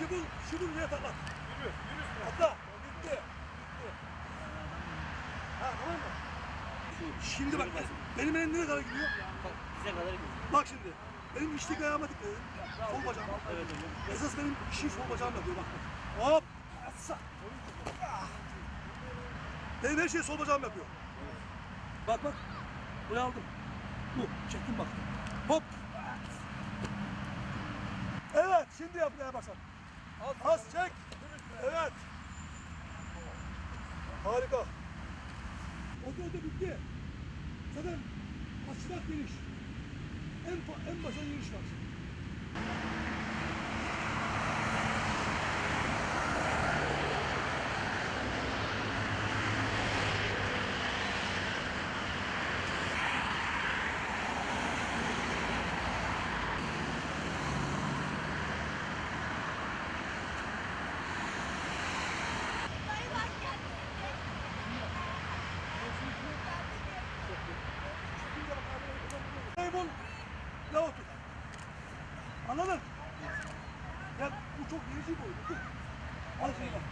Şibul, şibul niye taklat? Yürü, yürü. Atla. Bitti. Bitti. Ha tamam mı? Şimdi bak benim elim nereye kadar gidiyor? Bize kadar gidiyor. Bak şimdi. Benim içlik ayağıma dikkat edin. Sol bacağım. Evet hocam. Esas benim işim sol bacağım yapıyor bak. bak. Hop. Atsa. Benim her şeyi sol bacağım yapıyor. Bak bak. Buraya aldım. Bu. Çektim bak. Hop. Evet. Şimdi yapmaya başla. Az çek. Evet. Harika. O da o da bitti. Zaten açıdan geniş. En, en başa giriş var. Kaybol. Ya otur. Anladın? Ya bu çok gerici boy. Dur. Al şunu bak.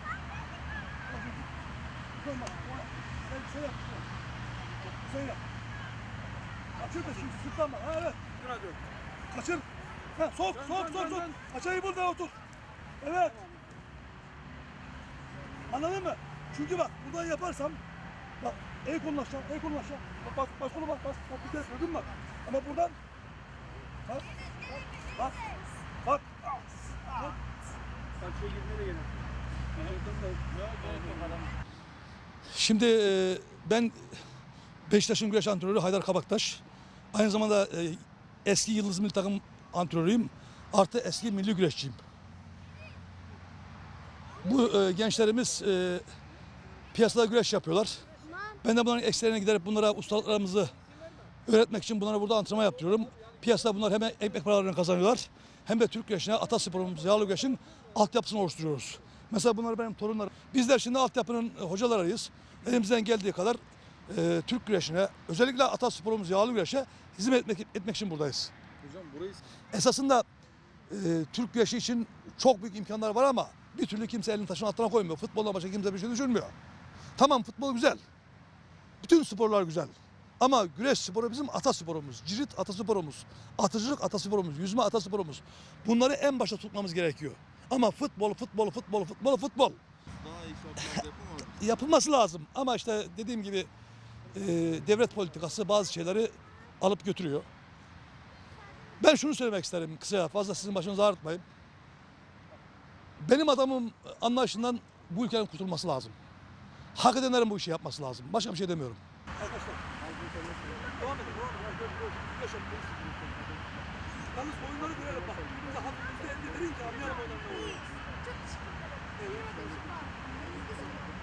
Al şunu. Dön bak. Sen şey yap. Sen yap. Kaçır da şimdi sırtlan bak. Ha evet. Kaçır. Ha, sok sok sok sok. Açayı bul da otur. Evet. Anladın mı? Çünkü bak buradan yaparsam bak el kolunu aşağı, el kolunu aşağı. Bak bak bak kolu bak bak. Bak bir kez gördün mü bak. Ama buradan bak bak bak Şimdi e, ben Beşiktaş'ın güreş antrenörü Haydar Kabaktaş. Aynı zamanda e, eski Yıldız Milli Takım antrenörüyüm. Artı eski milli güreşçiyim. Bu e, gençlerimiz piyasada güreş yapıyorlar. Ben de bunların eksilerine giderek bunlara ustalıklarımızı öğretmek için bunlara burada antrenman yaptırıyorum. Piyasada bunlar hem ekmek paralarını kazanıyorlar hem de Türk güreşine, atasporumuz, yağlı güreşin altyapısını oluşturuyoruz. Mesela bunlar benim torunlarım. Bizler şimdi altyapının e, hocalarıyız. Elimizden geldiği kadar e, Türk güreşine, özellikle atasporumuz, yağlı güreşe hizmet etmek, etmek için buradayız. Hocam burayı Esasında e, Türk güreşi için çok büyük imkanlar var ama bir türlü kimse elini taşın altına koymuyor. Futbolda başka kimse bir şey düşünmüyor. Tamam futbol güzel. Bütün sporlar güzel. Ama güreş sporu bizim atasporumuz. Cirit atasporumuz. Atıcılık atasporumuz. Yüzme atasporumuz. Bunları en başta tutmamız gerekiyor. Ama futbol, futbol, futbol, futbol, futbol daha iyi şartlarda yapılması lazım. Ama işte dediğim gibi e, devlet politikası bazı şeyleri alıp götürüyor. Ben şunu söylemek isterim kısaca fazla sizin başınızı ağrıtmayayım. Benim adamım anlayışından bu ülkenin kurtulması lazım. Hak edenlerin bu işi yapması lazım. Başka bir şey demiyorum. Yaklaşalım. Yalnız boyunları görelim bak. Birbirimize hafif yüzde elli verince anlayalım onların ne olduğunu. Çok teşekkür ederim. Evet.